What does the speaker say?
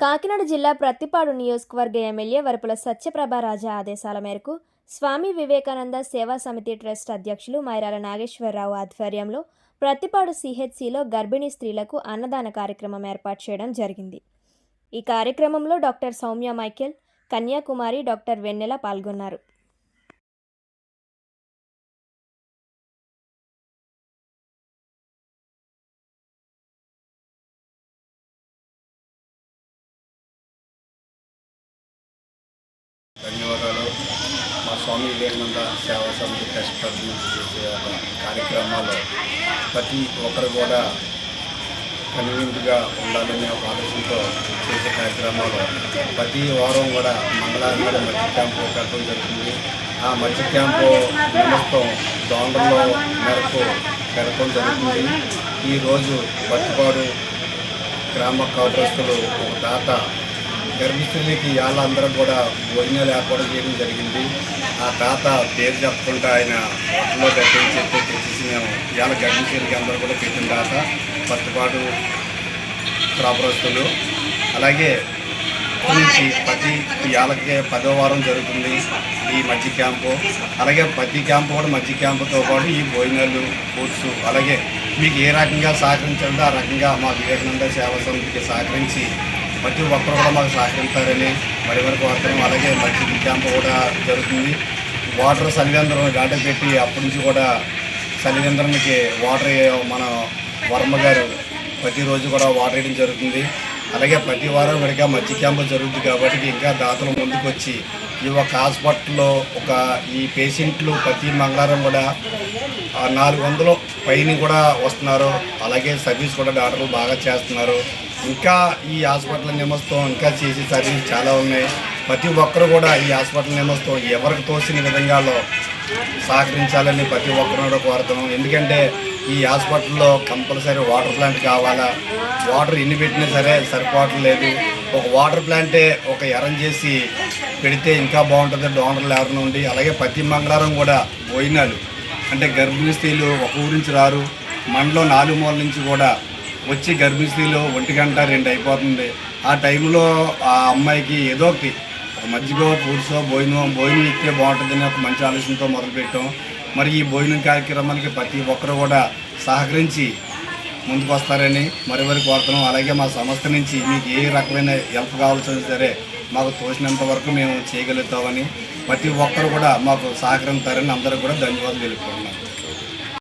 కాకినాడ జిల్లా ప్రత్తిపాడు నియోజకవర్గ ఎమ్మెల్యే వరపుల సత్యప్రభారాజా ఆదేశాల మేరకు స్వామి వివేకానంద సేవా సమితి ట్రస్ట్ అధ్యక్షులు మైరాల నాగేశ్వరరావు ఆధ్వర్యంలో ప్రత్తిపాడు సిహెచ్సిలో గర్భిణీ స్త్రీలకు అన్నదాన కార్యక్రమం ఏర్పాటు చేయడం జరిగింది. ఈ కార్యక్రమంలో doctor Soumya Michael Kanyakumari doctor Vennela పాల్గొన్నారు. స్వామి వివేకానంద సేవా సమితి ట్రస్ట్ తరఫు నుంచి చేసే ఒక కార్యక్రమాల్లో ప్రతి ఒక్కరు కూడా కన్వీనెంట్గా ఉండాలనే ఒక ఆలోచనతో చేసే కార్యక్రమాలు. ప్రతి వారం కూడా మంగళవారం కూడా మధ్య క్యాంపు పెట్టడం జరుగుతుంది. ఆ మధ్య క్యాంపు నిమిత్తం దోండల్లో మేరకు పెరగడం జరుగుతుంది. ఈరోజు బతిపాడు గ్రామ కాపురస్తులు ఒక దాత గర్భిణీలకి వాళ్ళందరూ కూడా భోజనాలు ఏర్పాటు చేయడం జరిగింది. ఆ తాత పేరు చెప్పుకుంటే ఆయన హోటల్లో పెట్టని చెప్పి తెచ్చేసి మేము ఇవాళ గర్భిణీలకి అందరూ కూడా పెట్టిన తాత పత్తిపాటు కాపురస్తులు అలాగే నుంచి ప్రతి ఇవాళకి పదో వారం జరుగుతుంది ఈ మధ్య క్యాంపు. అలాగే ప్రతి క్యాంపు కూడా మధ్య క్యాంపుతో పాటు ఈ భోజనాలు ఫుడ్స్ అలాగే మీకు ఏ రకంగా సహకరించాలంటే ఆ రకంగా మా వివేకానంద సేవా సమితికి సహకరించి ప్రతి ఒక్కరు కూడా మాకు సహకరిస్తారని మరి వరకు కోరుతున్నాం అలాగే మధ్య క్యాంపు కూడా జరుగుతుంది. వాటర్ సలివేంద్రం గాట పెట్టి అప్పటి నుంచి కూడా సలివేంద్రానికి వాటర్ మన వర్మ గారు ప్రతిరోజు కూడా వాటర్ వేయడం జరుగుతుంది. అలాగే ప్రతి వారం కనుక మధ్య క్యాంపు జరుగుతుంది కాబట్టి ఇంకా దాతలు ముందుకు వచ్చి ఈ ఒక హాస్పిటల్లో ఒక ఈ పేషెంట్లు ప్రతి మంగళవారం కూడా నాలుగు వందలు పైన కూడా వస్తున్నారు. అలాగే సర్వీస్ కూడా డాక్టర్లు బాగా చేస్తున్నారు. ఇంకా ఈ హాస్పిటల్ నిమస్తం ఇంకా చేసే సర్వీస్ చాలా ఉన్నాయి. ప్రతి ఒక్కరు కూడా ఈ హాస్పిటల్ నిమస్తం ఎవరికి తోసిన విధంగాలో సహకరించాలని ప్రతి ఒక్కరు కూడా కోరుతున్నాం. ఎందుకంటే ఈ హాస్పిటల్లో కంపల్సరీ వాటర్ ప్లాంట్ కావాలా? వాటర్ ఎన్ని పెట్టినా సరే సరిపోవట్లేదు ఒక వాటర్ ప్లాంటే ఒక ఎరం చేసి పెడితే ఇంకా బాగుంటుంది. డోనర్లు ఎవరిని ఉండి అలాగే ప్రతి మంగళవారం కూడా భోజనాలు. అంటే గర్భిణీ స్త్రీలు ఒక ఊరి నుంచి రారు. మండలో నాలుగు మూల నుంచి కూడా వచ్చి గర్భిణీ స్త్రీలు ఒంటి గంట రెండు అయిపోతుంది. ఆ టైంలో ఆ అమ్మాయికి ఏదో ఒకటి ఒక మజ్జిగ ఫ్రూట్స్ భోజనం భోజనం ఇస్తే బాగుంటుందని ఒక మంచి ఆలోచనతో మొదలుపెట్టాం. మరి ఈ భోజనం కార్యక్రమానికి ప్రతి ఒక్కరు కూడా సహకరించి ముందుకు వస్తారని మరి మరి కోరుతున్నాం. అలాగే మా సంస్థ నుంచి మీకు ఏ రకమైన హెల్ప్ కావాల్సిన సరే మాకు తోచినంత వరకు మేము చేయగలుగుతామని ప్రతి ఒక్కరు కూడా మాకు సహకరిస్తారని అందరూ కూడా ధన్యవాదాలు తెలుపుకుంటున్నాం.